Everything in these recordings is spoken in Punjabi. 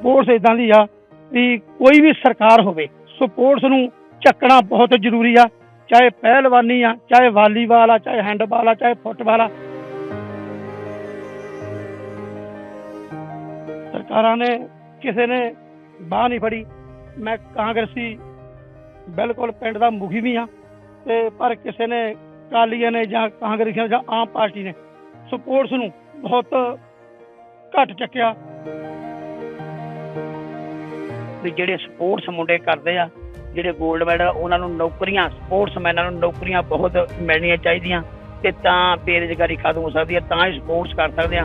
ਸਪੋਰਟਸ ਇਦਾਂ ਦੀ ਆ ਵੀ ਕੋਈ ਵੀ ਸਰਕਾਰ ਹੋਵੇ ਸਪੋਰਟਸ ਨੂੰ ਚੱਕਣਾ ਬਹੁਤ ਜ਼ਰੂਰੀ ਆ, ਚਾਹੇ ਪਹਿਲਵਾਨੀ ਆ, ਚਾਹੇ ਵਾਲੀਬਾਲ ਆ, ਚਾਹੇ ਹੈਂਡਬਾਲ ਆ, ਚਾਹੇ ਫੁੱਟਬਾਲ ਆ। ਸਰਕਾਰਾਂ ਨੇ ਕਿਸੇ ਨੇ ਬਾਹ ਨਹੀਂ ਫੜੀ। ਮੈਂ ਕਾਂਗਰਸੀ ਬਿਲਕੁਲ ਪਿੰਡ ਦਾ ਮੁਖੀ ਵੀ ਆ ਤੇ ਪਰ ਕਿਸੇ ਨੇ ਕਾਲੀਆਂ ਨੇ ਜਾਂ ਕਾਂਗਰਸੀਆਂ ਜਾਂ ਆਮ ਪਾਰਟੀ ਨੇ ਸਪੋਰਟਸ ਨੂੰ ਬਹੁਤ ਘੱਟ ਚੱਕਿਆ। ਵੀ ਜਿਹੜੇ ਸਪੋਰਟਸ ਮੁੰਡੇ ਕਰਦੇ ਆ, ਜਿਹੜੇ 골ਡ ਮੈਡਲ ਉਹਨਾਂ ਨੂੰ ਨੌਕਰੀਆਂ ਸਪੋਰਟਸਮੈਨਾਂ ਨੂੰ ਨੌਕਰੀਆਂ ਬਹੁਤ ਮਿਲਣੀਆਂ ਚਾਹੀਦੀਆਂ ਤੇ ਤਾਂ ਬੇਰੁਜ਼ਗਾਰੀ ਖਤਮ ਹੋ ਸਕਦੀ ਹੈ ਤਾਂ ਹੀ ਸਪੋਰਟਸ ਕਰ ਸਕਦੇ ਆ।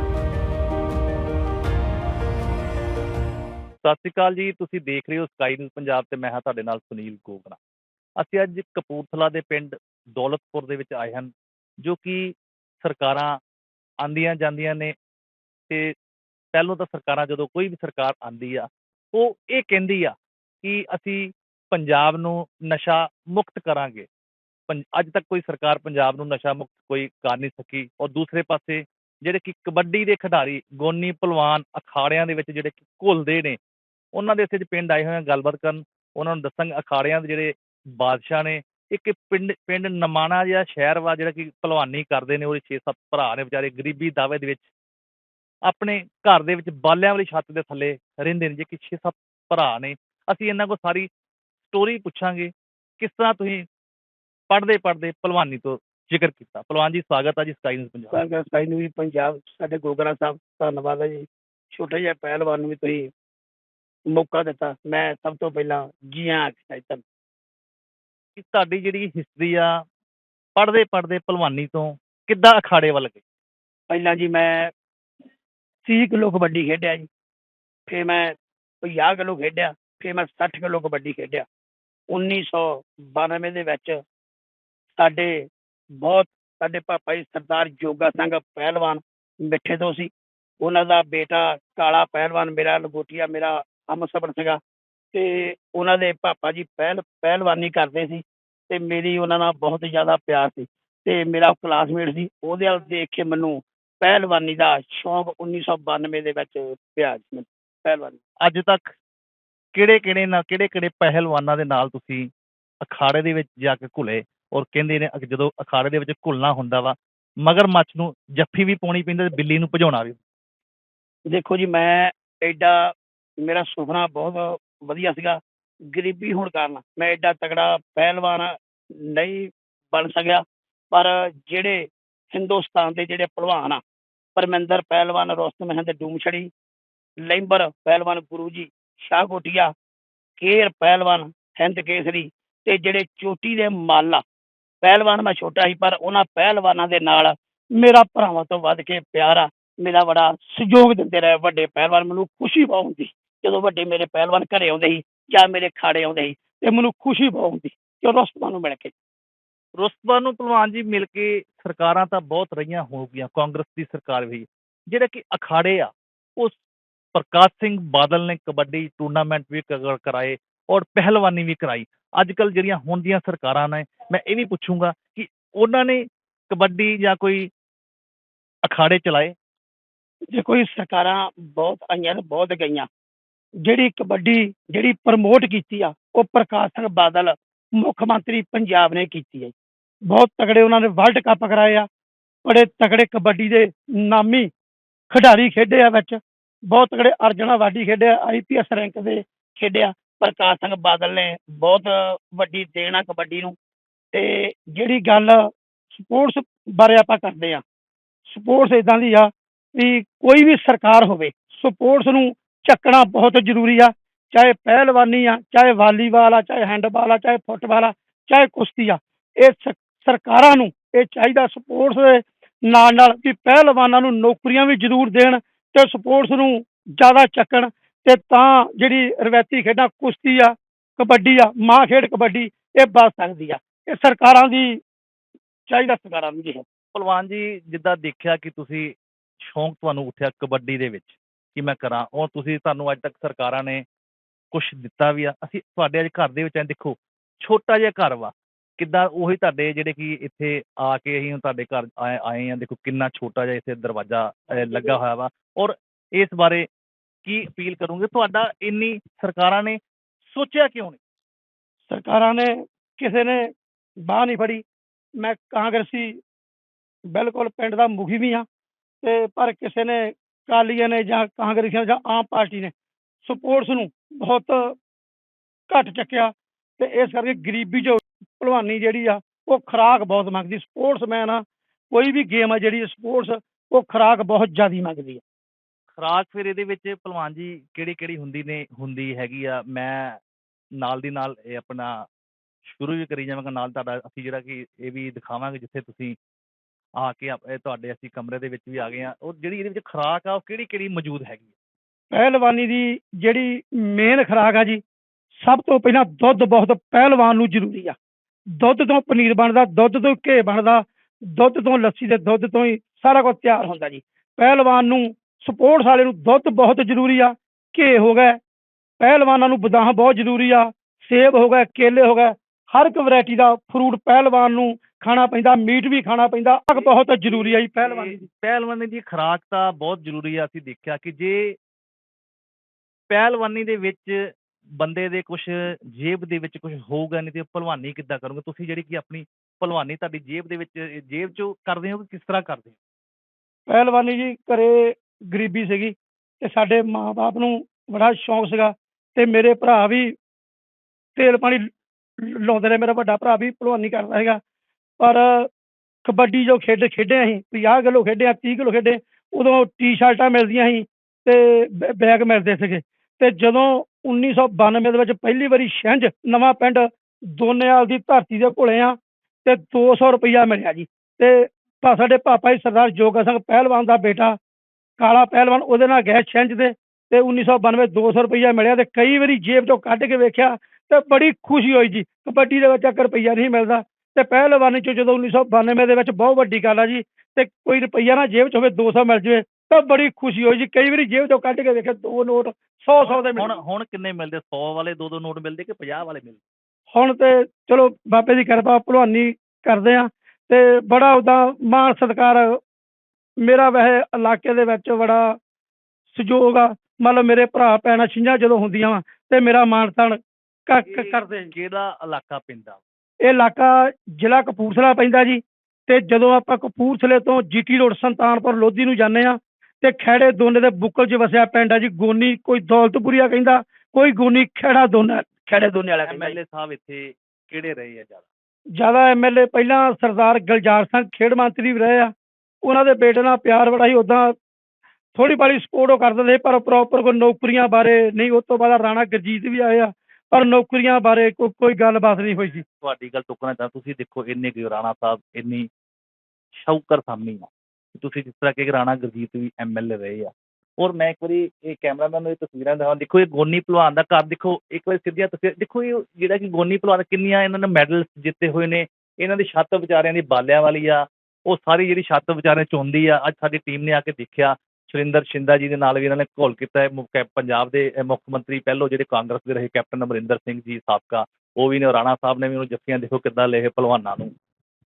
ਸਤਿ ਸ਼੍ਰੀ ਅਕਾਲ ਜੀ, ਤੁਸੀਂ ਦੇਖ ਰਹੇ ਹੋ ਸਕਾਈ ਨਿਊਜ਼ ਪੰਜਾਬ ਤੇ ਮੈਂ ਹਾਂ ਤੁਹਾਡੇ ਨਾਲ ਸੁਨੀਲ ਗੋਗਰਾ ਅਸੀਂ ਅੱਜ ਕਪੂਰਥਲਾ ਦੇ ਪਿੰਡ ਦੌਲਤਪੁਰ ਦੇ ਵਿੱਚ ਆਏ ਹਨ, ਜੋ ਕਿ ਸਰਕਾਰਾਂ ਆਂਦੀਆਂ ਜਾਂਦੀਆਂ ਨੇ ਤੇ ਪਹਿਲੋਂ ਤਾਂ ਸਰਕਾਰਾਂ ਜਦੋਂ ਕੋਈ ਵੀ ਸਰਕਾਰ ਆਂਦੀ ਆ ਉਹ ਇਹ ਕਹਿੰਦੀ ਆ ਕਿ ਅਸੀਂ ਪੰਜਾਬ ਨੂੰ ਨਸ਼ਾ ਮੁਕਤ ਕਰਾਂਗੇ। ਪੰ- ਅੱਜ ਤੱਕ ਕੋਈ ਸਰਕਾਰ ਪੰਜਾਬ ਨੂੰ ਨਸ਼ਾ ਮੁਕਤ ਕੋਈ ਕਰ ਨਹੀਂ ਸਕੀ। ਔਰ ਦੂਸਰੇ ਪਾਸੇ ਜਿਹੜੇ ਕਿ ਕਬੱਡੀ ਦੇ ਖਿਡਾਰੀ, ਗੋਨੀ ਪਹਿਲਵਾਨ ਅਖਾੜਿਆਂ ਦੇ ਵਿੱਚ ਜਿਹੜੇ ਕਿ ਘੁਲਦੇ ਨੇ, ਉਹਨਾਂ ਦੇ ਇੱਥੇ ਪਿੰਡ ਆਏ ਹੋਏ ਆ, ਗੱਲਬਾਤ ਕਰਨ, ਉਹਨਾਂ ਨੂੰ ਦੱਸਾਂਗੇ। ਅਖਾੜਿਆਂ ਦੇ ਜਿਹੜੇ ਬਾਦਸ਼ਾਹ ਨੇ, ਇੱਕ ਪਿੰਡ ਪਿੰਡ ਨਮਾਣਾ ਜਿਹਾ ਸ਼ਹਿਰ ਵਾ ਜਿਹੜਾ ਕਿ ਭਲਵਾਨੀ ਕਰਦੇ ਨੇ, ਉਹਦੇ 6-7 ਭਰਾ ਨੇ ਵਿਚਾਰੇ, ਗਰੀਬੀ ਦਾਵੇ ਦੇ ਵਿੱਚ। ਆਪਣੇ ਘਰ ਦੇ ਵਿੱਚ ਬਾਲਿਆਂ ਵਾਲੀ ਛੱਤ ਦੇ ਥੱਲੇ ਰਹਿੰਦੇ ਨੇ ਜੇ ਕਿ 6-7 ਭਰਾ ਨੇ। ਅਸੀਂ ਇਹਨਾਂ ਕੋਲ ਸਾਰੀ ਸਟੋਰੀ ਪੁੱਛਾਂਗੇ ਕਿਸ ਤਰ੍ਹਾਂ ਤੁਸੀਂ ਪੜ੍ਹਦੇ ਪੜ੍ਹਦੇ ਭਲਵਾਨੀ ਤੋਂ ਜ਼ਿਕਰ ਕੀਤਾ। ਭਲਵਾਨ ਜੀ ਸਵਾਗਤ ਹੈ ਜੀ ਸਕਾਈ ਨਿਊਜ਼ ਪੰਜਾਬ। ਕਾਂਗਰਸ ਸਾਈ ਨੂੰ ਵੀ ਪੰਜਾਬ। ਸਾਡੇ ਗੋਗਰਾ ਸਾਹਿਬ ਧੰਨਵਾਦ ਹੈ ਜੀ। ਛੋਟੇ ਜਿਹੇ ਪਹਿਲਵਾਨ ਨੂੰ ਵੀ ਤੁਸੀਂ ਮੌਕਾ ਦਿੱਤਾ। ਮੈਂ ਸਭ ਤੋਂ ਪਹਿਲਾਂ ਜੀ ਹਾਂ ਆਖਿਆ ਜੀ ਤੁਹਾਨੂੰ। ਕਿ ਤੁਹਾਡੀ ਜਿਹੜੀ ਹਿਸਟਰੀ ਆ ਪੜ੍ਹਦੇ ਪੜ੍ਹਦੇ ਭਲਵਾਨੀ ਤੋਂ ਕਿੱਦਾਂ ਅਖਾੜੇ ਵੱਲ ਗਏ? ਪਹਿਲਾਂ ਜੀ ਮੈਂ 30 ਕਿਲੋ ਕਬੱਡੀ ਖੇਡਿਆ ਜੀ। ਫਿਰ ਮੈਂ 50 ਕਿਲੋ ਖੇਡਿਆ, ਫਿਰ ਮੈਂ 60 ਕਿਲੋ ਕਬੱਡੀ ਖੇਡਿਆ। 1992 ਦੇ ਵਿੱਚ ਸਾਡੇ ਬਹੁਤ, ਸਾਡੇ ਪਾਪਾ ਜੀ ਸਰਦਾਰ ਜੋਗਾ ਸਿੰਘ ਪਹਿਲਵਾਨ ਮਿੱਠੇ ਤੋਂ ਸੀ। ਉਹਨਾਂ ਦਾ ਬੇਟਾ ਕਾਲਾ ਪਹਿਲਵਾਨ ਮੇਰਾ, ਲਗੋਟੀਆ ਮੇਰਾ ਅੰਮ੍ਰਿਤਸਰ ਸੀਗਾ। ਤੇ ਉਹਨਾਂ ਦੇ ਪਾਪਾ ਜੀ ਪਹਿਲ, ਪਹਿਲਵਾਨੀ ਕਰਦੇ ਸੀ ਤੇ ਮੇਰੀ ਉਹਨਾਂ ਨਾਲ ਬਹੁਤ ਜ਼ਿਆਦਾ ਪਿਆਰ ਸੀ। ਤੇ ਮੇਰਾ ਕਲਾਸਮੇਟ ਸੀ, ਉਹਦੇ ਵੱਲ ਦੇਖ ਕੇ ਮੈਨੂੰ ਪਹਿਲਵਾਨੀ ਦਾ ਸ਼ੌਂਕ 1992 ਦੇ ਵਿੱਚ ਪਿਆ ਜੀ ਮੈਨੂੰ, ਪਹਿਲਵਾਨੀ। ਅੱਜ ਤੱਕ ਕਿਹੜੇ ਕਿਹੜੇ ਨਾਲ ਕਿਹੜੇ ਕਿਹੜੇ ਪਹਿਲਵਾਨਾਂ ਦੇ ਨਾਲ ਤੁਸੀਂ ਅਖਾੜੇ ਦੇ ਵਿੱਚ ਜਾ ਕੇ ਘੁਲੇ ਔਰ ਕਹਿੰਦੇ ਨੇ ਅਗ- ਜਦੋਂ ਅਖਾੜੇ ਦੇ ਵਿੱਚ ਘੁਲਣਾ ਹੁੰਦਾ ਵਾ ਮਗਰ ਮੱਛ ਨੂੰ ਜੱਫੀ ਵੀ ਪਾਉਣੀ ਪੈਂਦੀ ਤੇ ਬਿੱਲੀ ਨੂੰ ਭਜਾਉਣਾ ਵੀ। ਦੇਖੋ ਜੀ, ਮੈਂ ਐਡਾ, ਮੇਰਾ ਸੁਪਨਾ ਬਹੁਤ ਵਧੀਆ ਸੀਗਾ, ਗਰੀਬੀ ਹੋਣ ਕਾਰਨ ਮੈਂ ਐਡਾ ਤਗੜਾ ਪਹਿਲਵਾਨ ਨਹੀਂ ਬਣ ਸਕਿਆ, ਪਰ ਜਿਹੜੇ ਹਿੰਦੁਸਤਾਨ ਦੇ ਜਿਹੜੇ ਪਹਿਲਵਾਨ ਆ, ਪਰਮਿੰਦਰ ਪਹਿਲਵਾਨ ਰੋਸਤਮ ਮਹਿੰਦ ਡੂਮਛੜੀ, ਲੈਂਬਰ ਪਹਿਲਵਾਨ ਗੁਰੂ ਜੀ ਸ਼ਾਹ ਕੋਟੀਆ ਕੇਰ ਪਹਿਲਵਾਨ ਹਿੰਦ ਕੇਸਰੀ ਤੇ ਜਿਹੜੇ ਚੋਟੀ ਦੇ ਮਾਲਾ ਪਹਿਲਵਾਨ ਮੈਂ ਛੋਟਾ ਸੀ, ਪਰ ਉਹਨਾਂ ਪਹਿਲਵਾਨਾਂ ਦੇ ਨਾਲ ਮੇਰਾ ਭਰਾਵਾਂ ਤੋਂ ਵੱਧ ਕੇ ਪਿਆਰ ਆ, ਮੇਰਾ ਬੜਾ ਸਹਿਯੋਗ ਦਿੰਦੇ ਰਹੇ ਵੱਡੇ ਪਹਿਲਵਾਨ, ਮੈਨੂੰ ਖੁਸ਼ੀ ਬਹੁਤ ਹੁੰਦੀ ਜਦੋਂ ਵੱਡੇ ਮੇਰੇ ਪਹਿਲਵਾਨ ਘਰੇ ਆਉਂਦੇ ਸੀ ਜਾਂ ਮੇਰੇ ਖਾੜੇ ਆਉਂਦੇ ਸੀ ਤੇ ਮੈਨੂੰ ਖੁਸ਼ੀ ਬਹੁਤ ਹੁੰਦੀ ਕਿ ਰਸਤਾਂ ਨੂੰ ਮਿਲ ਕੇ। ਰੁਸਤਬਾ ਨੂੰ ਪਹਿਲਵਾਨ ਜੀ ਮਿਲ ਕੇ ਸਰਕਾਰਾਂ ਤਾਂ ਬਹੁਤ ਰਹੀਆਂ ਹੋ ਗਈਆਂ ਕਾਂਗਰਸ ਦੀ ਸਰਕਾਰ ਵੀ। ਜਿਹੜੇ ਕਿ ਅਖਾੜੇ ਆ, ਉਸ ਪ੍ਰਕਾਸ਼ ਸਿੰਘ ਬਾਦਲ ਨੇ ਕਬੱਡੀ ਟੂਰਨਾਮੈਂਟ ਵੀ ਕ- ਕਰਾਏ ਔਰ ਪਹਿਲਵਾਨੀ ਵੀ ਕਰਾਈ। ਅੱਜ ਕੱਲ ਜਿਹੜੀਆਂ ਹੁਣ ਦੀਆਂ ਸਰਕਾਰਾਂ ਨੇ, ਮੈਂ ਇਹ ਵੀ ਪੁੱਛੂੰਗਾ ਕਿ ਉਹਨਾਂ ਨੇ ਕਬੱਡੀ ਜਾਂ ਕੋਈ ਅਖਾੜੇ ਚਲਾਏ? ਜੇ ਕੋਈ ਸਰਕਾਰਾਂ ਬਹੁਤ ਆਈਆਂ ਨੇ ਬਹੁਤ ਗਈਆਂ। ਜਿਹੜੀ ਕਬੱਡੀ ਜਿਹੜੀ ਪ੍ਰਮੋਟ ਕੀਤੀ ਆ, ਉਹ ਪ੍ਰਕਾਸ਼ ਸਿੰਘ ਬਾਦਲ ਮੁੱਖ ਮੰਤਰੀ ਪੰਜਾਬ ਨੇ ਕੀਤੀ ਹੈ। ਬਹੁਤ ਤਕੜੇ ਉਹਨਾਂ ਨੇ ਵਰਲਡ ਕੱਪ ਕਰਾਏ ਆ, ਬੜੇ ਤਕੜੇ ਕਬੱਡੀ ਦੇ ਨਾਮੀ ਖਿਡਾਰੀ ਖੇਡੇ ਆ ਵਿੱਚ, ਬਹੁਤ ਤਕੜੇ ਅਰਜਨਾ ਵਾਡੀ ਖੇਡਿਆ ਆਈਪੀਐਸ ਰੈਂਕ ਦੇ ਖੇਡਿਆ ਪ੍ਰਕਾਸ਼ ਸਿੰਘ ਬਾਦਲ ਨੇ ਬਹੁਤ ਵੱਡੀ ਦੇਣ ਆ ਕਬੱਡੀ ਨੂੰ, ਤੇ ਜਿਹੜੀ ਗੱਲ ਸਪੋਰਟਸ ਬਾਰੇ ਆਪਾਂ ਕਰਦੇ ਆ, ਸਪੋਰਟਸ ਇਦਾਂ ਦੀ ਆ ਵੀ ਕੋਈ ਵੀ ਸਰਕਾਰ ਹੋਵੇ, ਸਪੋਰਟਸ ਨੂੰ ਚੱਕਣਾ ਬਹੁਤ ਜ਼ਰੂਰੀ ਆ, ਚਾਹੇ ਪਹਿਲਵਾਨੀ ਆ, ਚਾਹੇ ਵਾਲੀਬਾਲ ਆ, ਚਾਹੇ ਹੈਂਡਬਾਲ ਆ, ਚਾਹੇ ਫੁੱਟਬਾਲ ਆ, ਚਾਹੇ ਕੁਸ਼ਤੀ ਆ, ਇਹ ਸਰਕਾਰਾਂ ਨੂੰ ਇਹ ਚਾਹੀਦਾ ਸਪੋਰਟਸ ਦੇ ਨਾਲ ਨਾਲ ਵੀ ਪਹਿਲਵਾਨਾਂ ਨੂੰ ਨੌਕਰੀਆਂ ਵੀ ਜ਼ਰੂਰ ਦੇਣ ਤੇ ਸਪੋਰਟਸ ਨੂੰ ਜ਼ਿਆਦਾ ਚੱਕਣ ਤੇ ਤਾਂ ਜਿਹੜੀ ਰਵਾਇਤੀ ਖੇਡਾਂ ਕੁਸ਼ਤੀ ਆ, ਕਬੱਡੀ ਆ ਮਾਂ ਖੇਡ ਕਬੱਡੀ ਇਹ ਬਚ ਸਕਦੀ ਆ। ਇਹ ਸਰਕਾਰਾਂ ਦੀ ਚਾਹੀਦਾ ਸਰਕਾਰਾਂ ਨੂੰ ਜੀ ਪਹਿਲਵਾਨ ਜੀ, ਜਿੱਦਾਂ ਦੇਖਿਆ ਕਿ ਤੁਸੀਂ ਸ਼ੌਂਕ ਤੁਹਾਨੂੰ ਉੱਠਿਆ ਕਬੱਡੀ ਦੇ ਵਿੱਚ, ਕਿ ਮੈਂ ਕਰਾਂ? ਉਹ ਤੁਸੀਂ ਤੁਹਾਨੂੰ ਅੱਜ ਤੱਕ ਸਰਕਾਰਾਂ ਨੇ ਕੁਝ ਦਿੱਤਾ ਵੀ ਆ। ਅਸੀਂ ਤੁਹਾਡੇ ਅੱਜ ਘਰ ਦੇ ਵਿੱਚ ਐਂ ਦੇਖੋ, ਛੋਟਾ ਜਿਹਾ ਘਰ ਵਾ। ਕਿੱਦਾਂ ਉਹੀ ਤੁਹਾਡੇ ਜਿਹੜੇ ਕਿ ਇੱਥੇ ਆ ਕੇ ਅਸੀਂ ਹੁਣ ਤੁਹਾਡੇ ਘਰ ਆਏ ਆਏ ਆ ਦੇਖੋ ਕਿੰਨਾ ਛੋਟਾ ਜਿਹਾ ਇੱਥੇ ਦਰਵਾਜ਼ਾ ਲੱਗਾ ਹੋਇਆ ਵਾ ਔਰ ਇਸ ਬਾਰੇ ਕੀ ਅਪੀਲ ਕਰੋਗੇ? ਤੁਹਾਡਾ ਇੰਨੀ ਸਰਕਾਰਾਂ ਨੇ ਸੋਚਿਆ ਕਿਉਂ ਨਹੀਂ? ਸਰਕਾਰਾਂ ਨੇ ਕਿਸੇ ਨੇ ਬਾਹ ਨਹੀਂ ਫੜੀ। ਮੈਂ ਕਾਂਗਰਸੀ ਬਿਲਕੁਲ ਪਿੰਡ ਦਾ ਮੁਖੀ ਵੀ ਹਾਂ ਤੇ ਪਰ ਕਿਸੇ ਨੇ ਕਾਲੀਆਂ ਨੇ ਜਾਂ ਕਾਂਗਰਸੀਆਂ ਜਾਂ ਆਮ ਪਾਰਟੀ ਨੇ ਸਪੋਰਟਸ ਨੂੰ ਬਹੁਤ ਘੱਟ ਚੱਕਿਆ। ਤੇ ਇਸ ਕਰਕੇ ਗਰੀਬੀ ਜੋ ਭਲਵਾਨੀ ਜਿਹੜੀ ਆ ਉਹ ਖੁਰਾਕ ਬਹੁਤ ਮੰਗਦੀ। ਸਪੋਰਟਸਮੈਨ ਆ ਕੋਈ ਵੀ ਗੇਮ ਆ ਜਿਹੜੀ ਸਪੋਰਟਸ ਉਹ ਖੁਰਾਕ ਬਹੁਤ ਜ਼ਿਆਦਾ ਮੰਗਦੀ ਆ। ਖੁਰਾਕ ਫਿਰ ਇਹਦੇ ਵਿੱਚ ਭਲਵਾਨ ਜੀ ਕਿਹੜੀ ਕਿਹੜੀ ਹੁੰਦੀ ਨੇ ਹੁੰਦੀ ਹੈਗੀ ਆ? ਮੈਂ ਨਾਲ ਦੀ ਨਾਲ ਇਹ ਆਪਣਾ ਸ਼ੁਰੂ ਵੀ ਕਰੀ ਜਾਵਾਂਗਾ ਨਾਲ ਤੁਹਾਡਾ ਅਸੀਂ ਜਿਹੜਾ ਕਿ ਇਹ ਵੀ ਦਿਖਾਵਾਂਗੇ ਜਿੱਥੇ ਤੁਸੀਂ ਆ ਕੇ ਤੁਹਾਡੇ ਅਸੀਂ ਕਮਰੇ ਦੇ ਵਿੱਚ ਵੀ ਆ ਗਏ ਆ। ਉਹ ਜਿਹੜੀ ਇਹਦੇ ਵਿੱਚ ਖੁਰਾਕ ਆ ਉਹ ਕਿਹੜੀ ਕਿਹੜੀ ਮੌਜੂਦ ਹੈਗੀ? ਪਹਿਲਵਾਨੀ ਦੀ ਜਿਹੜੀ ਮੇਨ ਖੁਰਾਕ ਆ ਜੀ ਸਭ ਤੋਂ ਪਹਿਲਾਂ ਦੁੱਧ ਬਹੁਤ ਪਹਿਲਵਾਨ ਨੂੰ ਜ਼ਰੂਰੀ ਆ। ਦੁੱਧ ਤੋਂ ਪਨੀਰ ਬਣਦਾ, ਦੁੱਧ ਤੋਂ ਘੇ ਬਣਦਾ, ਦੁੱਧ ਤੋਂ ਲੱਸੀ ਦੇ ਦੁੱਧ ਤੋਂ ਹੀ ਸਾਰਾ ਕੁਝ ਤਿਆਰ ਹੁੰਦਾ ਜੀ। ਪਹਿਲਵਾਨ ਨੂੰ, ਸਪੋਰਟਸ ਵਾਲੇ ਨੂੰ ਦੁੱਧ ਬਹੁਤ ਜ਼ਰੂਰੀ ਆ। ਘੇ ਹੋ ਗਿਆ ਪਹਿਲਵਾਨਾਂ ਨੂੰ ਬਦਾਮ ਬਹੁਤ ਜ਼ਰੂਰੀ ਆ। ਸੇਬ ਹੋ ਗਏ, ਕੇਲੇ ਹੋ ਗਏ, ਹਰ ਇੱਕ ਵੈਰਾਈਟੀ ਦਾ ਫਰੂਟ ਪਹਿਲਵਾਨ ਨੂੰ ਖਾਣਾ ਪੈਂਦਾ, ਮੀਟ ਵੀ ਖਾਣਾ ਪੈਂਦਾ ਖੁਰਾਕ ਬਹੁਤ ਜ਼ਰੂਰੀ ਆ ਜੀ ਪਹਿਲਵਾਨੀ ਦੀ। ਪਹਿਲਵਾਨੀ ਦੀ ਖੁਰਾਕ ਤਾਂ ਬਹੁਤ ਜ਼ਰੂਰੀ ਆ, ਅਸੀਂ ਦੇਖਿਆ ਕਿ ਜੇ ਪਹਿਲਵਾਨੀ ਦੇ ਵਿੱਚ ਬੰਦੇ ਦੇ ਕੁਝ ਜੇਬ ਦੇ ਵਿੱਚ ਕੁਝ ਹੋਊਗਾ, ਨਹੀਂ ਤੇ ਭਲਵਾਨੀ ਕਿੱਦਾਂ ਕਰੋਗੇ? ਤੁਸੀਂ ਜਿਹੜੀ ਕਿ ਆਪਣੀ ਭਲਵਾਨੀ ਤੁਹਾਡੀ ਜੇਬ ਦੇ ਵਿੱਚ, ਜੇਬ ਚੋਂ ਕਰਦੇ ਹੋ ਕਿ ਕਿਸ ਤਰ੍ਹਾਂ ਕਰਦੇ ਹੋ? ਪਹਿਲਵਾਨੀ ਜੀ ਘਰੇ ਗਰੀਬੀ ਸੀਗੀ ਤੇ ਸਾਡੇ ਮਾਪੇ ਨੂੰ ਬੜਾ ਸ਼ੌਂਕ ਸੀਗਾ ਤੇ ਮੇਰੇ ਭਰਾ ਵੀ ਤੇਲ ਪਾਣੀ ਲਾਉਂਦੇ ਨੇ ਮੇਰਾ ਵੱਡਾ ਭਰਾ ਵੀ ਭਲਵਾਨੀ ਕਰਦਾ ਹੈਗਾ ਪਰ ਕਬੱਡੀ ਜੋ ਖੇਡ ਖੇਡੇ ਅਸੀਂ 50 ਕਿਲੋ ਖੇਡੇ ਆ 30 ਕਿਲੋ ਖੇਡੇ, ਉਦੋਂ ਟੀ-ਸ਼ਰਟਾਂ ਮਿਲਦੀਆਂ ਸੀ ਤੇ ਬੈ- ਬੈਗ ਮਿਲਦੇ ਸੀਗੇ। ਤੇ ਜਦੋਂ 1992 ਦੇ ਵਿੱਚ ਪਹਿਲੀ ਵਾਰੀ ਛਿੰਝ ਨਵਾਂ ਪਿੰਡ ਦੋਨੇਵਾਲ ਦੀ ਧਰਤੀ ਦੇ ਘੁਲੇ ਆ ਤੇ 200 ਰੁਪਇਆ ਮਿਲਿਆ ਜੀ। ਤੇ ਸਾਡੇ ਪਾਪਾ ਜੀ ਸਰਦਾਰ ਜੋਗਾ ਸਿੰਘ ਪਹਿਲਵਾਨ ਦਾ ਬੇਟਾ ਕਾਲਾ ਪਹਿਲਵਾਨ ਉਹਦੇ ਨਾਲ ਗਏ ਛਿੰਝ ਦੇ ਤੇ 1992 200 ਰੁਪਈਆ ਮਿਲਿਆ ਤੇ ਕਈ ਵਾਰੀ ਜੇਬ ਚੋਂ ਕੱਢ ਕੇ ਵੇਖਿਆ ਤੇ ਬੜੀ ਖੁਸ਼ੀ ਹੋਈ ਜੀ। ਕਬੱਡੀ ਦੇ ਵਿੱਚ ਇੱਕ ਰੁਪਈਆ ਨਹੀਂ ਮਿਲਦਾ ਤੇ ਪਹਿਲਵਾਨੀ ਚੋਂ ਜਦੋਂ 1992 ਦੇ ਵਿੱਚ ਬਹੁਤ ਵੱਡੀ ਗੱਲ ਆ ਜੀ ਤੇ ਕੋਈ ਰੁਪਈਆ ਨਾ ਜੇਬ ਚ ਹੋਵੇ 200 ਮਿਲ ਜਵੇ ਤਾਂ ਬੜੀ ਖੁਸ਼ੀ ਹੋਈ ਜੀ। ਕਈ ਵਾਰੀ ਜੇਬ ਚੋਂ ਕੱਢ ਕੇ ਵੇਖਿਆ, ਦੋ ਨੋਟ 100 100 ਦੇ ਹੁਣ ਮਿਲਦੇ ਹੁਣ ਕਿੰਨੇ ਮਿਲਦੇ? 100 ਵਾਲੇ ਦੋ ਦੋ ਨੋਟ ਮਿਲਦੇ ਕਿ 50 ਵਾਲੇ ਮਿਲਦੇ? ਹੁਣ ਤੇ ਚਲੋ ਬਾਬੇ ਦੀ ਕਿਰਪਾ ਭਲਵਾਨੀ ਕਰਦੇ ਆ ਤੇ ਬੜਾ ਉਹਦਾ ਮਾਣ ਸਤਿਕਾਰ ਮੇਰਾ ਵੈਸੇ ਇਲਾਕੇ ਦੇ ਵਿੱਚ ਬੜਾ ਸਹਿਯੋਗ ਆ। ਮਤਲਬ ਮੇਰੇ ਭਰਾ ਭੈਣਾਂ ਛਿੰਝਾਂ ਜਦੋਂ ਹੁੰਦੀਆਂ ਵਾ ਤੇ ਮੇਰਾ ਮਾਣ ਤਾਣ ਕ- ਕ- ਇਹ ਕਰਦੇ ਜੀ। ਕਿਹੜਾ ਇਲਾਕਾ ਪੈਂਦਾ? ਇਹ ਇਲਾਕਾ ਜ਼ਿਲ੍ਹਾ ਕਪੂਰਥਲਾ ਪੈਂਦਾ ਜੀ ਤੇ ਜਦੋਂ ਆਪਾਂ ਕਪੂਰਥਲੇ ਤੋਂ ਜੀਟੀ ਰੋਡ ਸੰਤਾਨਪੁਰ ਲੋਧੀ ਨੂੰ ਜਾਂਦੇ ਆ ਤੇ ਖੈੜੇ ਦੋਨੇ ਦੇ ਬੁੱਕਲ 'ਚ ਵਸਿਆ ਪਿੰਡ ਆ ਜੀ। ਗੋਨੀ ਕੋਈ ਦੌਲਤਪੁਰੀਆ ਕਹਿੰਦਾ ਕੋਈ ਗੋਨੀ ਖੈੜਾ ਦੋਨਾ ਖੈੜੇ ਦੋਨੇ ਵਾਲਾ ਕਹਿੰਦਾ ਜੀ। ਐਮਐਲਏ ਸਾਹਿਬ ਇੱਥੇ ਕਿਹੜੇ ਰਹੇ ਆ ਜ਼ਿਆਦਾ? ਜ਼ਿਆਦਾ ਐਮਐਲਏ ਪਹਿਲਾਂ ਸਰਦਾਰ ਗਲਜਾਰ ਸਿੰਘ ਖੇਡ ਮੰਤਰੀ ਵੀ ਰਹੇ ਆ। ਉਹਨਾਂ ਦੇ ਬੇਟੇ ਨਾਲ ਪਿਆਰ ਬੜਾ ਸੀ ਉਦਾਂ ਥੋੜੀ ਬਾਲੀ ਸਪੋਰਟ ਉਹ ਕਰਦੇ ਸੀ ਪਰ ਪ੍ਰੋਪਰ ਕੋਈ ਨੌਕਰੀਆਂ ਬਾਰੇ ਨਹੀਂ ਉਸ ਤੋਂ ਬਾਅਦ ਰਾਣਾ ਗੁਰਜੀਤ ਵੀ ਆਏ ਆ ਪਰ ਨੌਕਰੀਆਂ ਬਾਰੇ ਕੋਈ ਕੋਈ ਗੱਲਬਾਤ ਨਹੀਂ ਹੋਈ ਜੀ। ਤੁਹਾਡੀ ਗੱਲ ਟੋਕਣਾ ਚਾਹ ਤੁਸੀਂ ਦੇਖੋ ਇੰਨੇ ਕੁ ਰਾਣਾ ਸਾਹਿਬ ਇੰਨੀ ਸ਼ੌਕਰ ਸਾਮੀ ਆ। ਤੁਸੀਂ ਜਿਸ ਤਰ੍ਹਾਂ ਕਿ ਰਾਣਾ ਗੁਰਜੀਤ ਵੀ ਐਮਐਲਏ ਰਹੇ ਆ। ਔਰ ਮੈਂ ਇੱਕ ਵਾਰੀ ਇਹ ਕੈਮਰਾਮੈਨ ਨੂੰ ਇਹ ਤਸਵੀਰਾਂ ਦਿਖਾਵਾਂ। ਦੇਖੋ, ਇਹ ਗੋਨੀ ਭਲਵਾਨ ਦਾ ਘਰ ਦੇਖੋ, ਇੱਕ ਵਾਰੀ ਸਿੱਧੀਆਂ ਤਸਵੀਰਾਂ, ਦੇਖੋ ਇਹ ਜਿਹੜਾ ਕਿ ਗੋਨੀ ਭਲਵਾਨ ਕਿੰਨੀਆਂ ਇਹਨਾਂ ਨੇ ਮੈਡਲ ਜਿੱਤੇ ਹੋਏ ਨੇ। ਇਹਨਾਂ ਦੀ ਛੱਤ ਵਿਚਾਰਿਆਂ ਦੀ ਬਾਲਿਆਂ ਵਾਲੀ ਆ। ਉਹ ਸਾਰੀ ਜਿਹੜੀ ਛੱਤ ਵਿਚਾਰੇ ਚੁੰਦੀ ਆ। ਅੱਜ ਸਾਡੀ ਟੀਮ ਨੇ ਆ ਕੇ ਦੇਖਿਆ। ਸੁਰਿੰਦਰ ਸ਼ਿੰਦਾ ਜੀ ਦੇ ਨਾਲ ਵੀ ਇਹਨਾਂ ਨੇ ਘੋਲ ਕੀਤਾ ਹੈ। ਕੈਪ- ਪੰਜਾਬ ਦੇ ਮੁੱਖ ਮੰਤਰੀ ਪਹਿਲੋਂ ਜਿਹੜੇ ਕਾਂਗਰਸ ਦੇ ਰਹੇ ਕੈਪਟਨ ਅਮਰਿੰਦਰ ਸਿੰਘ ਜੀ, ਸਾਬਕਾ। ਉਹ ਵੀ ਨੇ ਰਾਣਾ ਸਾਹਿਬ ਨੇ ਵੀ ਉਹਨੂੰ ਜੱਫੀਆਂ, ਦੇਖੋ ਕਿੱਦਾਂ ਲਏ ਪਹਿਲਵਾਨਾਂ ਨੂੰ।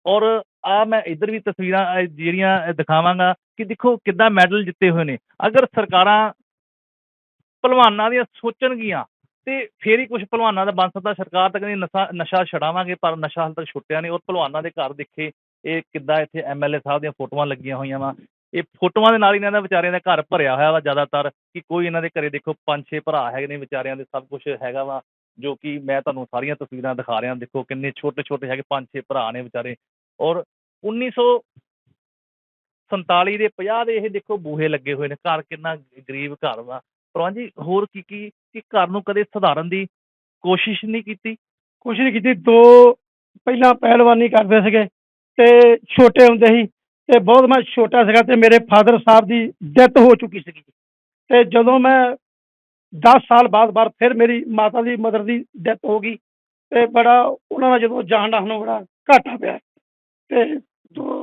ਔਰ ਆ ਮੈਂ ਇੱਧਰ ਵੀ ਤਸਵੀਰਾਂ ਜਿਹੜੀਆਂ ਦਿਖਾਵਾਂਗਾ ਕਿ ਦੇਖੋ ਕਿੱਦਾਂ ਮੈਡਲ ਜਿੱਤੇ ਹੋਏ ਨੇ। ਅਗਰ ਸਰਕਾਰਾਂ ਪਹਿਲਵਾਨਾਂ ਦੀਆਂ ਸੋਚਣਗੀਆਂ ਤੇ ਫੇਰ ਹੀ ਕੁਝ ਪਹਿਲਵਾਨਾਂ ਦਾ ਬਣ ਸਕਦਾ। ਸਰਕਾਰ ਤਾਂ ਕਹਿੰਦੀ ਨਸ਼ਾ ਨਸ਼ਾ ਛਡਾਵਾਂਗੇ, ਪਰ ਨਸ਼ਾ ਹਾਲੇ ਤੱਕ ਛੁੱਟਿਆ ਨਹੀਂ। ਔਰ ਪਹਿਲਵਾਨਾਂ ਦੇ ਘਰ ਦੇਖੇ, ਇਹ ਕਿੱਦਾਂ ਇੱਥੇ ਐਮਐਲਏ ਸਾਹਿਬ ਦੀਆਂ ਫੋਟੋਆਂ ਲੱਗੀਆਂ ਹੋਈਆਂ ਵਾ। ਇਹ ਫੋਟੋਆਂ ਦੇ ਨਾਲ ਹੀ ਇਹਨਾਂ ਦਾ ਵਿਚਾਰਿਆਂ ਦਾ ਘਰ ਭਰਿਆ ਹੋਇਆ ਵਾ ਜ਼ਿਆਦਾਤਰ, ਕਿ ਕੋਈ ਇਹਨਾਂ ਦੇ ਘਰੇ ਦੇਖੋ ਪੰਜ ਛੇ ਭਰਾ ਹੈਗੇ ਨੇ ਵਿਚਾਰਿਆਂ ਦੇ, ਸਭ ਕੁਝ ਹੈਗਾ ਵਾ, ਜੋ ਕਿ ਮੈਂ ਤੁਹਾਨੂੰ ਸਾਰੀਆਂ ਤਸਵੀਰਾਂ ਦਿਖਾ ਰਿਹਾ। ਦੇਖੋ ਕਿੰਨੇ ਛੋਟੇ ਛੋਟੇ ਹੈਗੇ ਪੰਜ ਛੇ ਭਰਾ ਨੇ ਵਿਚਾਰੇ। ਔਰ 1947 ਦੇ 50 ਦੇ ਇਹ ਦੇਖੋ ਬੂਹੇ ਲੱਗੇ ਹੋਏ ਨੇ, ਘਰ ਕਿੰਨਾ ਗਰੀਬ ਘਰ ਵਾ। ਪ੍ਰਵਾਨ ਜੀ, ਹੋਰ ਕੀ ਕੀ, ਕਿ ਘਰ ਨੂੰ ਕਦੇ ਸੁਧਾਰਨ ਦੀ ਕੋਸ਼ਿਸ਼ ਨਹੀਂ ਕੀਤੀ? ਕੋਸ਼ਿਸ਼ ਨਹੀਂ ਕੀਤੀ, ਦੋ ਪਹਿਲਾਂ ਪਹਿਲਵਾਨੀ ਕਰਦੇ ਸੀਗੇ ਤੇ ਛੋਟੇ ਹੁੰਦੇ ਸੀ ਤੇ ਬਹੁਤ ਮੈਂ ਛੋਟਾ ਸੀਗਾ ਤੇ ਮੇਰੇ ਫਾਦਰ ਸਾਹਿਬ ਦੀ ਡੈਥ ਹੋ ਚੁੱਕੀ ਸੀਗੀ। ਤੇ ਜਦੋਂ ਮੈਂ 10 ਸਾਲ ਬਾਅਦ ਬਾਅਦ ਫਿਰ ਮੇਰੀ ਮਾਤਾ ਦੀ ਮਦਰ ਦੀ ਡੈਥ ਹੋ ਗਈ ਤੇ ਬੜਾ ਉਹਨਾਂ ਦਾ ਜਦੋਂ ਜਾਣ ਦਾ ਸਾਨੂੰ ਬੜਾ ਘਾਟਾ ਪਿਆ। ਤੇ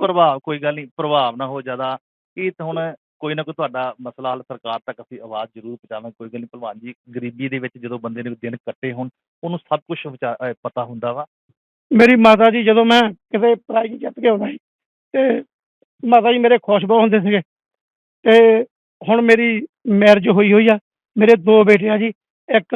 ਪ੍ਰਭਾਵ ਕੋਈ ਗੱਲ ਨਹੀਂ ਪ੍ਰਭਾਵ ਨਾ ਹੋ ਜ਼ਿਆਦਾ। ਇਹ ਤਾਂ ਹੁਣ ਕੋਈ ਨਾ ਕੋਈ ਤੁਹਾਡਾ ਮਸਲਾ ਹੱਲ ਸਰਕਾਰ ਤੱਕ ਅਸੀਂ ਆਵਾਜ਼ ਜ਼ਰੂਰ ਪਹੁੰਚਾਵਾਂਗੇ ਕੋਈ ਗੱਲ ਨਹੀਂ ਭਲਵਾਨ ਜੀ ਗਰੀਬੀ ਦੇ ਵਿੱਚ ਜਦੋਂ ਬੰਦੇ ਨੇ ਦਿਨ ਕੱਟੇ ਹੋਣ ਉਹਨੂੰ ਸਭ ਕੁਝ ਪਤਾ ਹੁੰਦਾ ਵਾ। ਮੇਰੀ ਮਾਤਾ ਜੀ ਜਦੋਂ ਮੈਂ ਕਿਤੇ ਪ੍ਰਾਈਜ਼ ਜਿੱਤ ਕੇ ਆਉਂਦਾ ਸੀ ਤੇ ਮਾਤਾ ਜੀ ਮੇਰੇ ਖੁਸ਼ ਬਹੁਤ ਹੁੰਦੇ ਸੀਗੇ। ਤੇ ਹੁਣ ਮੇਰੀ ਮੈਰਿਜ ਹੋਈ ਹੋਈ ਆ ਮੇਰੇ ਦੋ ਬੇਟੇ ਆ ਜੀ ਇੱਕ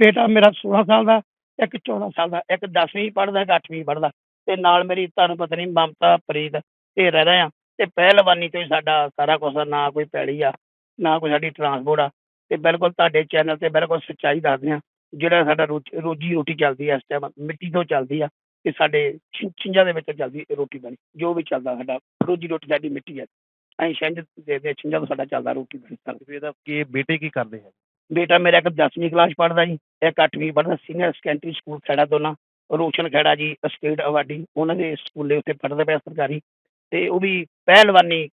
ਬੇਟਾ ਮੇਰਾ 16 ਸਾਲ ਦਾ ਇੱਕ 14 ਸਾਲ ਦਾ ਇੱਕ 10ਵੀਂ ਪੜ੍ਹਦਾ ਇੱਕ 8ਵੀਂ ਪੜ੍ਹਦਾ। ਤੇ ਨਾਲ ਮੇਰੀ ਧਰਮ ਪਤਨੀ ਮਮਤਾ ਪ੍ਰੀਤ ਇਹ ਰਹਿ ਰਹੇ ਆ। ਤੇ ਪਹਿਲਵਾਨੀ ਤੋਂ ਹੀ ਸਾਡਾ ਸਾਰਾ ਕੁਝ ਨਾ ਕੋਈ ਪੈੜੀ ਆ ਨਾ ਕੋਈ ਸਾਡੀ ਟਰਾਂਸਪੋਰਟ ਆ। ਤੇ ਬਿਲਕੁਲ ਤੁਹਾਡੇ ਚੈਨਲ ਤੇ ਬਿਲਕੁਲ ਸੱਚਾਈ ਦੱਸਦੇ ਆ ਜਿਹੜਾ ਸਾਡਾ ਰੋਜ- ਰੋਜੀ ਰੋਟੀ ਚੱਲਦੀ ਆ ਇਸ ਟਾਈਮ ਮਿੱਟੀ ਤੋਂ ਚੱਲਦੀ ਆ ਤੇ ਸਾਡੇ ਛਿੰ- ਛਿੰਝਾਂ ਦੇ ਵਿੱਚ ਚੱਲਦੀ ਰੋਟੀ ਬਣੀ ਜੋ ਵੀ ਚੱਲਦਾ ਸਾਡਾ ਰੋਜੀ ਰੋਟੀ ਸਾਡੀ ਮਿੱਟੀ ਆ। ਅਸੀਂ ਛਿੰਝ ਦੇ ਦੇ ਛਿੰਝਾਂ ਤੋਂ ਸਾਡਾ ਚੱਲਦਾ ਰੋਟੀ ਬਣੀ। ਚੱਲਦੀ ਫਿਰ ਇਹਦਾ ਕੀ ਬੇਟੇ ਕੀ ਕਰਦੇ ਹੈ ਬੇਟਾ ਮੇਰਾ ਇੱਕ 10ਵੀਂ ਕਲਾਸ ਪੜ੍ਹਦਾ ਜੀ ਇੱਕ 8ਵੀਂ ਪੜ੍ਹਦਾ senior secondary school Khera Dona. Roshan Khera ji state awardee ਉਹਨਾਂ ਦੇ ਸਕੂਲੇ ਉੱਤੇ ਪੜ੍ਹਦੇ ਪਿਆ ਸਰਕਾਰੀ ਤੇ ਉਹ ਵੀ ਪਹਿਲਵਾਨੀ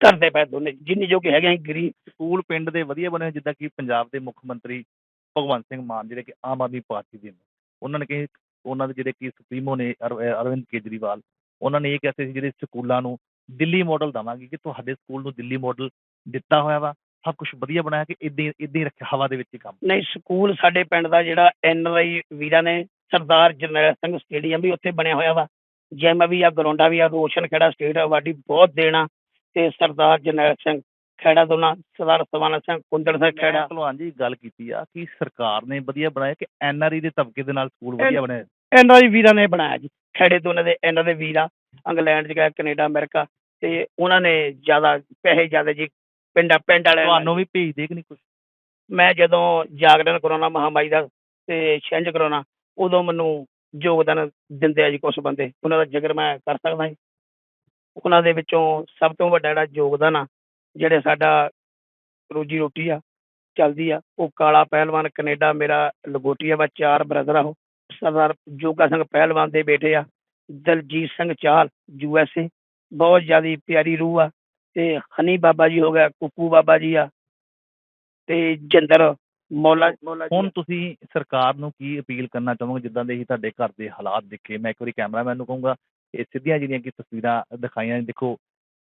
ਕਰਦੇ ਪਏ ਦੋਨੇ ਜਿੰਨੀ ਜੋ ਕਿ ਹੈਗੇ ਅਸੀਂ ਗਰੀਬ ਸਕੂਲ ਪਿੰਡ ਦੇ ਵਧੀਆ ਬਣੇ ਹੋਏ, ਜਿੱਦਾਂ ਕਿ ਪੰਜਾਬ ਦੇ ਮੁੱਖ ਮੰਤਰੀ ਭਗਵੰਤ ਸਿੰਘ ਮਾਨ ਜਿਹੜੇ ਕਿ ਆਮ ਆਦਮੀ ਪਾਰਟੀ ਦੇ ਨੇ। ਉਹਨਾਂ ਨੇ ਕਿ ਉਹਨਾਂ ਦੇ ਜਿਹੜੇ ਕਿ ਸੁਪਰੀਮੋ ਨੇ ਅਰ- ਅਹ ਅਰਵਿੰਦ ਕੇਜਰੀਵਾਲ ਉਹਨਾਂ ਨੇ ਇਹ ਕਿਹਾ ਸੀ ਜਿਹੜੇ ਸਕੂਲਾਂ ਨੂੰ ਦਿੱਲੀ ਮਾਡਲ ਦਵਾਂਗੇ ਕਿ ਤੁਹਾਡੇ ਸਕੂਲ ਨੂੰ ਦਿੱਲੀ ਮਾਡਲ ਦਿੱਤਾ ਹੋਇਆ ਵਾ ਸਭ ਕੁਝ ਵਧੀਆ ਬਣਾਇਆ ਕਿ ਇਦਾਂ ਇਦਾਂ ਹੀ ਰੱਖਿਆ ਹਵਾ ਦੇ ਵਿੱਚ ਹੀ ਕੰਮ। ਨਹੀਂ ਸਕੂਲ ਸਾਡੇ ਪਿੰਡ ਦਾ ਜਿਹੜਾ ਐਨਆਰਆਈ ਵੀਰਾਂ ਨੇ ਸਰਦਾਰ ਜਰਨੈਲ ਸਿੰਘ ਸਟੇਡੀਅਮ ਵੀ ਉੱਥੇ ਬਣਿਆ ਹੋਇਆ ਵਾ ਜਿਮ ਵੀ ਆ ਗਰਾਊਂਡਾਂ ਵੀ ਆ ਰੋਸ਼ਨ ਖੇੜਾ ਸਟੇਟ ਅਵਾਰਡੀ ਬਹੁਤ ਦੇਣਾ ਤੇ ਸਰਦਾਰ ਜਰਨੈਲ ਸਿੰਘ ਖੇੜਾ ਦੋਨਾ ਸਰਦਾਰ ਸਵਾਨਾ ਸਿੰਘ ਕੁੰਦੜ ਸਿੰਘ ਖੇੜਾ। ਭਲਵਾਨ ਜੀ ਗੱਲ ਕੀਤੀ ਆ ਕਿ ਸਰਕਾਰ ਨੇ ਵਧੀਆ ਬਣਾਇਆ ਕਿ ਐਨਆਰਈ ਦੇ ਤਬਕੇ ਦੇ ਨਾਲ ਸਕੂਲ ਵਧੀਆ ਬਣਾਇਆ ਐਨਆਰਆਈ ਵੀਰਾਂ ਨੇ ਬਣਾਇਆ ਜੀ ਖੇੜੇ ਦੋਨਾਂ ਦੇ ਇਹਨਾਂ ਦੇ ਵੀਰਾ ਇੰਗਲੈਂਡ ਚ ਗਿਆ ਕੈਨੇਡਾ ਅਮਰੀਕਾ ਤੇ ਉਹਨਾਂ ਨੇ ਜ਼ਿਆਦਾ ਪੈਸੇ ਜ਼ਿਆਦਾ ਜੀ ਪਿੰਡਾਂ ਪਿੰਡ ਵਾਲਿਆਂ ਤੁਹਾਨੂੰ ਵੀ ਭੇਜਦੇ ਕਿ ਨਹੀਂ ਕੁਝ ਮੈਂ ਜਦੋਂ ਜਾਗਰਣ ਕਰੋਨਾ ਮਹਾਮਾਰੀ ਦਾ ਤੇ ਛਿੰਝ ਕਰੋਨਾ ਉਦੋਂ ਮੈਨੂੰ ਯੋਗਦਾਨ ਦਿੰਦੇ ਆ ਜੀ ਕੁਝ ਬੰਦੇ। ਉਹਨਾਂ ਦਾ ਜ਼ਿਕਰ ਮੈਂ ਕਰ ਸਕਦਾ ਜੀ। ਉਹਨਾਂ ਦੇ ਵਿੱਚੋਂ ਸਭ ਤੋਂ ਵੱਡਾ ਜਿਹੜਾ ਯੋਗਦਾਨ ਆ, ਜਿਹੜੇ ਸਾਡਾ ਰੋਜੀ ਰੋਟੀ ਆ, ਚੱਲਦੀ ਆ, ਉਹ ਕਾਲਾ ਪਹਿਲਵਾਨ ਕੈਨੇਡਾ ਮੇਰਾ ਲਗੋਟੀਆ ਵਾ ਚਾਰ ਬ੍ਰਦਰ ਆ ਉਹ। ਸਰਦਾਰ ਜੋਗਾ ਸਿੰਘ ਪਹਿਲਵਾਨ ਦੇ ਬੇਟੇ ਆ, Daljit Singh Chahal U S A. ਬਹੁਤ ਜ਼ਿਆਦੀ ਪਿਆਰੀ ਰੂਹ ਆ। ਤੇ ਹਨੀ ਬਾਬਾ ਜੀ ਹੋ ਗਿਆ, ਕੁੱਕੂ ਬਾਬਾ ਜੀ ਆ। ਤੇ ਜਿੰਦਰ ਮੌਲਾ ਹੁਣ ਤੁਸੀਂ ਸਰਕਾਰ ਨੂੰ ਕੀ ਅਪੀਲ ਕਰਨਾ ਚਾਹੋਗੇ? ਜਿੱਦਾਂ ਦੇ ਹੀ ਤੁਹਾਡੇ ਘਰ ਦੇ ਹਾਲਾਤ ਦੇਖੇ ਮੈਂ ਇੱਕ ਵਾਰੀ ਕੈਮਰਾਮੈਨ ਨੂੰ ਕਹੂੰਗਾ ਇਹ ਸਿੱਧੀਆਂ ਜਿਹੜੀਆਂ ਕਿ ਤਸਵੀਰਾਂ ਦਿਖਾਈਆਂ ਦੇਖੋ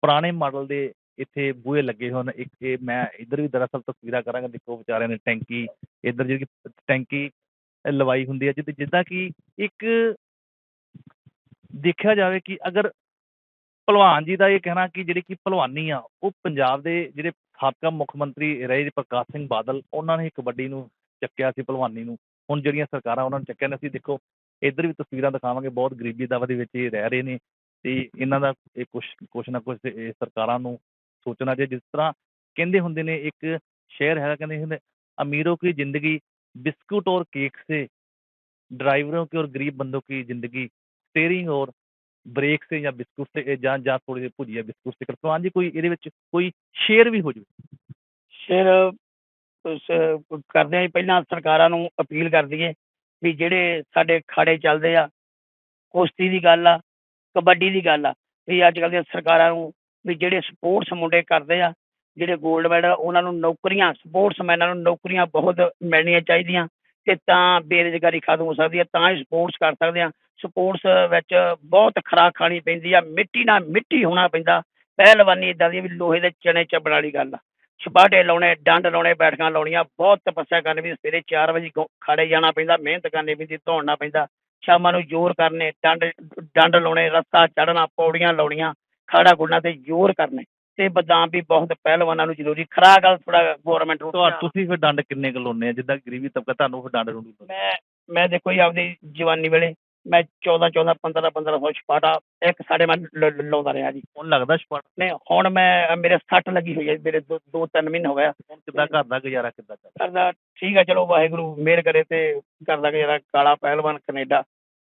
ਪੁਰਾਣੇ ਮਾਡਲ ਦੇ ਇੱਥੇ ਬੂਹੇ ਲੱਗੇ ਹੋਣ ਇੱਕ ਇਹ ਮੈਂ ਇੱਧਰ ਵੀ ਦਰਅਸਲ ਤਸਵੀਰਾਂ ਕਰਾਂਗਾ ਦੇਖੋ ਵਿਚਾਰਿਆਂ ਨੇ ਟੈਂਕੀ ਇੱਧਰ ਜਿਹੜੀ ਟੈਂਕੀ ਲਵਾਈ ਹੁੰਦੀ ਹੈ ਜਿੱਦਾਂ ਕਿ ਇੱਕ ਦੇਖਿਆ ਜਾਵੇ ਕਿ ਅਗਰ ਭਲਵਾਨ ਜੀ ਦਾ ਇਹ ਕਹਿਣਾ ਕਿ ਜਿਹੜੀ ਕਿ ਭਲਵਾਨੀ ਆ, ਉਹ ਪੰਜਾਬ ਦੇ ਜਿਹੜੇ ਸਾਬਕਾ ਮੁੱਖ ਮੰਤਰੀ ਰਹੇ ਪ੍ਰਕਾਸ਼ ਸਿੰਘ ਬਾਦਲ, ਉਹਨਾਂ ਨੇ ਕਬੱਡੀ ਨੂੰ ਚੱਕਿਆ ਸੀ ਭਲਵਾਨੀ ਨੂੰ। ਹੁਣ ਜਿਹੜੀਆਂ ਸਰਕਾਰਾਂ ਉਹਨਾਂ ਨੂੰ ਚੱਕਿਆ ਨੇ, ਅਸੀਂ ਦੇਖੋ, ਇੱਧਰ ਵੀ ਤਸਵੀਰਾਂ ਦਿਖਾਵਾਂਗੇ, ਬਹੁਤ ਗਰੀਬੀ ਦਵਾ ਦੇ ਵਿੱਚ ਇਹ ਰਹਿ ਰਹੇ ਨੇ ਤੇ ਇਹਨਾਂ ਦਾ ਇਹ ਕੁਛ ਕੁਛ ਨਾ ਕੁਛ ਸਰਕਾਰਾਂ ਨੂੰ ਸੋਚਣਾ ਚਾਹੀਦਾ। ਜਿਸ ਤਰ੍ਹਾਂ ਕਹਿੰਦੇ ਹੁੰਦੇ ਨੇ, ਇੱਕ ਸ਼ੇਅਰ ਹੈਗਾ, ਕਹਿੰਦੇ ਹੁੰਦੇ ਅਮੀਰੋ ਕੀ ਜ਼ਿੰਦਗੀ, ਬਿਸਕੁਟ ਔਰ ਕੇਕ ਸੇ, ਡਰਾਈਵਰੋਂ ਕੀ ਔਰ ਗਰੀਬ ਬੰਦੋ ਕੀ ਜ਼ਿੰਦਗੀ ਸਟੇਰਿੰਗ ਔਰ ਬ੍ਰੇਕ 'ਤੇ ਜਾਂ ਬਿਸਕੁਟ 'ਤੇ ਜਾਂ ਜਾਂ ਥੋੜੇ ਜਿਹੇ ਭੁਜੀਆ ਬਿਸਕੁਟ ਸੇ ਕਰਤਵਾਨ ਹਾਂਜੀ, ਕੋਈ ਇਹਦੇ ਵਿੱਚ ਕੋਈ ਸ਼ੇਅਰ ਵੀ ਹੋ ਜਾਵੇ। ਸ਼ੇਅਰ ਕਰਦੇ ਆਂ ਪਹਿਲਾਂ ਸਰਕਾਰਾਂ ਨੂੰ ਅਪੀਲ ਕਰਦੀ ਏ ਵੀ ਜਿਹੜੇ ਸਾਡੇ ਖਾੜੇ ਚੱਲਦੇ ਆ, ਕੁਸ਼ਤੀ ਦੀ ਗੱਲ ਆ, ਕਬੱਡੀ ਦੀ ਗੱਲ ਆ, ਵੀ ਅੱਜ ਕੱਲ੍ਹ ਦੀਆਂ ਸਰਕਾਰਾਂ ਨੂੰ ਵੀ ਜਿਹੜੇ ਸਪੋਰਟਸ ਮੁੰਡੇ ਕਰਦੇ ਆ, ਜਿਹੜੇ 골ਡ ਮੈਡਲ, ਉਹਨਾਂ ਨੂੰ ਨੌਕਰੀਆਂ ਸਪੋਰਟਸਮੈਨਾਂ ਨੂੰ ਨੌਕਰੀਆਂ ਬਹੁਤ ਮਿਲਣੀਆਂ ਚਾਹੀਦੀਆਂ। ਤੇ ਤਾਂ ਬੇਰੁਜ਼ਗਾਰੀ ਖਤਮ ਹੋ ਸਕਦੀ ਹੈ, ਤਾਂ ਹੀ ਸਪੋਰਟਸ ਕਰ ਸਕਦੇ ਆ ਸਪੋਰਟਸ ਵਿੱਚ ਬਹੁਤ ਖਰਾਕ ਖਾਣੀ ਪੈਂਦੀ ਆ, ਮਿੱਟੀ ਨਾਲ ਮਿੱਟੀ ਹੋਣਾ ਪੈਂਦਾ। ਪਹਿਲਵਾਨੀ ਇਦਾਂ ਦੀ ਵੀ ਲੋਹੇ ਦੇ ਚਣੇ ਚੱਬਣ ਵਾਲੀ ਗੱਲ ਆ। ਛਪਾਟੇ ਲਾਉਣੇ, ਡੰਡ ਲਾਉਣੇ, ਬੈਠਕਾਂ ਲਾਉਣੀਆਂ, ਬਹੁਤ ਤਪੱਸਿਆ ਕਰਨੀ ਵੀ ਸਵੇਰੇ 4 ਵਜੇ ਗੋ- ਖਾੜੇ ਜਾਣਾ ਪੈਂਦਾ, ਮਿਹਨਤ ਕਰਨੀ ਪੈਂਦੀ, ਦੌੜਨਾ ਪੈਂਦਾ। ਸ਼ਾਮਾਂ ਨੂੰ ਜ਼ੋਰ ਕਰਨੇ, ਡੰਡ ਡੰਡ ਲਾਉਣੇ, ਰਸਤਾ ਚੜ੍ਹਨਾ, ਪੌੜੀਆਂ ਲਾਉਣੀਆਂ, ਖਾੜਾ ਗੁੱਡਣਾ ਤੇ ਜ਼ੋਰ ਕਰਨੇ। ਤੇ ਬਦਾਮ ਵੀ ਬਹੁਤ ਪਹਿਲਵਾਨਾਂ ਨੂੰ ਜ਼ਰੂਰੀ। ਖਰਾ ਗੱਲ ਥੋੜਾ ਗਵਰਨਮੈਂਟ ਨੂੰ। ਤੁਸੀਂ ਫਿਰ ਡੰਡ ਕਿੰਨੇ ਕੁ ਲਾਉਂਦੇ ਆ? ਜਿੱਦਾਂ ਗਰੀਬੀ ਤਬਕਾ ਤੁਹਾਨੂੰ ਫਿਰ ਡੰਡ ਰੂੰਡੀ ਮੈਂ ਮੈਂ ਦੇਖੋ ਜੀ ਆਪਦੀ ਜਵਾਨੀ ਵੇਲੇ ਮੈਂ 14 14 15 1500 ਛਪਾਟਾ ਇੱਕ ਸਾਡੇ ਮੈਂ ਲਾਉਂਦਾ ਰਿਹਾ ਜੀ। ਹੁਣ ਲੱਗਦਾ ਸਪਾਟ ਨੇ ਹੁਣ ਮੈਂ ਮੇਰੇ ਸੱਟ ਲੱਗੀ ਹੋਈ ਹੈ ਮੇਰੇ ਦੋ ਦੋ ਤਿੰਨ ਮਹੀਨੇ ਹੋ ਗਿਆ ਹੁਣ ਕਿੱਦਾਂ ਘਰ ਦਾ ਗੁਜ਼ਾਰਾ ਕਿੱਦਾਂ ਚੱਲਦਾ ਕਰਦਾ ਠੀਕ ਆ ਚਲੋ ਵਾਹਿਗੁਰੂ ਮਿਹਰ ਕਰੇ ਤੇ ਕਰਦਾ ਕਿ ਜਿਹੜਾ ਕਾਲਾ ਪਹਿਲਵਾਨ ਕੈਨੇਡਾ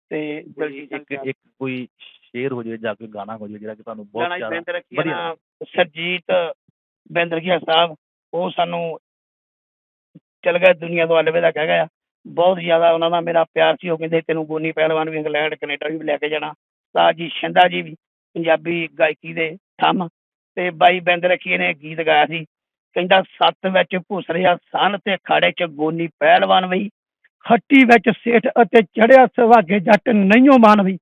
ਤੇ ਇੱਕ ਇੱਕ ਕੋਈ ਸ਼ੇਰ ਹੋ ਜਾਵੇ ਜਾਂ ਕੋਈ ਗਾਣਾ ਹੋ ਜਾਵੇ ਜਿਹੜਾ ਕਿ ਤੁਹਾਨੂੰ ਬਹੁਤ ਜ਼ਿਆਦਾ ਵਧੀਆ। ਨਾ ਸਰਜੀਤ ਬੇਂਦਰਗੀਆ ਸਾਹਿਬ, ਉਹ ਸਾਨੂੰ ਚਲ ਗਏ ਦੁਨੀਆ ਤੋਂ ਅਲਵੇ ਦਾ ਕਹਿ ਗਿਆ। ਬਹੁਤ ਜ਼ਿਆਦਾ ਉਹਨਾਂ ਦਾ ਮੇਰਾ ਪਿਆਰ ਸੀ, ਉਹ ਕਹਿੰਦੇ ਤੈਨੂੰ ਗੋਨੀ ਪਹਿਲਵਾਨ ਵੀ ਇੰਗਲੈਂਡ, ਕੈਨੇਡਾ ਵੀ ਲੈ ਕੇ ਜਾਣਾ। ਸਾਜ ਸ਼ਿੰਦਾ ਜੀ ਵੀ ਪੰਜਾਬੀ ਗਾਇਕੀ ਦੇ ਥੰਮ। ਤੇ ਬਾਈ ਬਿੰਦ ਰੱਖੀ ਨੇ ਗੀਤ ਗਾਇਆ ਸੀ। ਕਹਿੰਦਾ, ਸੱਤ ਵਿੱਚ ਭੁਸ ਰਿਹਾ ਸਨ ਤੇ ਖਾੜੇ 'ਚ ਗੋਨੀ ਪਹਿਲਵਾਨ ਵਈ। ਖੱਟੀ ਵਿੱਚ ਸੇਠ ਅਤੇ ਚੜਿਆ ਸੁਹਾਗੇ ਜੱਟ ਨਹੀਂਓ ਮਾਨ ਵਈ।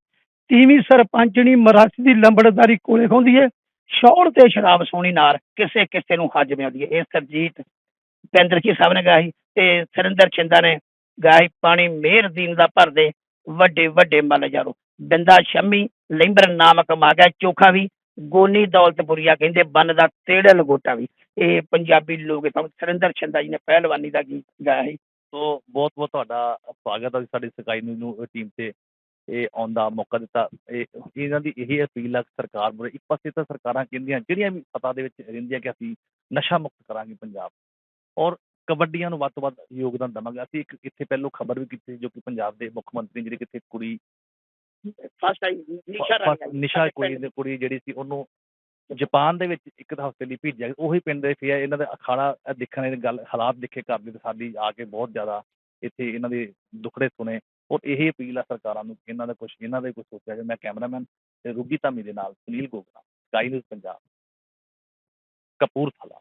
ਤੀਵੀਂ ਸਰਪੰਚਣੀ ਮਰਾਸੀ ਦੀ ਲੰਬੜਦਾਰੀ ਕੋਲੇ ਖੋਂਦੀ ਏ। ਸ਼ੌਰ ਤੇ ਸ਼ਰਾਬ ਸੋਹਣੀ ਨਾਰ ਕਿਸੇ ਕਿਸੇ ਨੂੰ ਹੱਜ ਮਿਲਦੀ ਏ ਇਹ ਸਰਜੀਤ ਪਿੰਦਰ ਕੀ ਸਾਹਿਬ ਨੇ ਗਾਇਆ ਤੇ ਸਰਿੰਦਰ ਚਿੰਦਾ ਨੇ ਗਾਇਆ ਪਾਣੀ ਮਿਹਰ ਦੀਨ ਦਾ ਭਰਦੇ ਵੱਡੇ ਵੱਡੇ ਮਲ ਜਾਰੋ। ਬਿੰਦਾ ਸ਼ਮੀ ਲਿੰਬਰ ਨਾਮਕ ਮਾਗਾ ਚੋਖਾ ਵੀ, ਗੋਨੀ ਦੌਲਤਪੁਰੀਆ ਕਹਿੰਦੇ ਬੰਨ ਦਾ ਤੇੜੇ ਲਗੋਟਾ ਵੀ। ਇਹ ਪੰਜਾਬੀ ਲੋਕ ਗੀਤਾਂ ਸਰਿੰਦਰ ਛੰਦਾ ਜੀ ਨੇ ਪਹਿਲਵਾਨੀ ਦਾ ਗੀਤ ਗਾਇਆ ਸੀ। ਸੋ ਬਹੁਤ ਬਹੁਤ ਤੁਹਾਡਾ ਸਵਾਗਤ ਹੈ ਸਾਡੀ ਸਕਾਈ ਨਿਊਜ਼ ਟੀਮ ਤੇ। ਇਹ ਆਉਣ ਦਾ ਮੌਕਾ ਦਿੱਤਾ ਇਹ ਇਹਨਾਂ ਦੀ ਇਹ ਅਪੀਲ ਹੈ ਸਰਕਾਰ ਨੂੰ ਇੱਕ ਪਾਸੇ ਤਾਂ ਸਰਕਾਰਾਂ ਕਹਿੰਦੀਆਂ ਜਿਹੜੀਆਂ ਵੀ ਸੱਤਾ ਦੇ ਵਿੱਚ ਰਹਿੰਦੀਆਂ ਕਿ ਅਸੀਂ ਨਸ਼ਾ ਮੁਕਤ ਕਰਾਂਗੇ ਪੰਜਾਬ ਔਰ ਕਬੱਡੀਆਂ ਨੂੰ ਵੱਧ ਤੋਂ ਵੱਧ ਯੋਗਦਾਨ ਦੇਵਾਂਗੇ ਅਸੀਂ ਇੱਕ ਇੱਥੇ ਪਹਿਲੋਂ ਖਬਰ ਵੀ ਕੀਤੀ ਜੋ ਕਿ ਪੰਜਾਬ ਦੇ ਮੁੱਖ ਮੰਤਰੀ ਜਿਹੜੀ ਕਿੱਥੇ ਕੁੜੀ ਫਸਟ ਆਈ ਨਿਸ਼ਾ ਰਾਣੀ। ਨਿਸ਼ਾ ਕੋਈ ਦੀ ਕੁੜੀ ਜਿਹੜੀ ਸੀ ਉਹਨੂੰ ਜਾਪਾਨ ਦੇ ਵਿੱਚ ਇੱਕ ਹਫ਼ਤੇ ਲਈ ਭੇਜਿਆ। ਉਹੀ ਪਿੰਡ ਦੇ ਫਿਰ ਇਹਨਾਂ ਦਾ ਅਖਾੜਾ ਦੇਖਣ ਦੀ ਗੱਲ ਹਾਲਾਤ ਦੇਖੇ ਕਰਦੇ ਤੇ ਸਾਡੀ ਆ ਕੇ ਬਹੁਤ ਜ਼ਿਆਦਾ ਇੱਥੇ ਇਹਨਾਂ ਦੇ ਦੁੱਖੜੇ ਸੁਣੇ ਔਰ ਇਹ ਅਪੀਲ ਆ ਸਰਕਾਰਾਂ ਨੂੰ ਇਹਨਾਂ ਦਾ ਕੁਝ ਇਹਨਾਂ ਦਾ ਕੁਝ ਸੋਚਿਆ ਜਾਵੇ। ਮੈਂ ਕੈਮਰਾਮੈਨ ਤੇ ਰੂਬੀ ਧਾਮੀ ਦੇ ਨਾਲ ਸੁਨੀਲ ਗੋਗਰਾ, ਸਕਾਈ ਨਿਊਜ਼ ਪੰਜਾਬ। ਕਪੂਰਥਲਾ।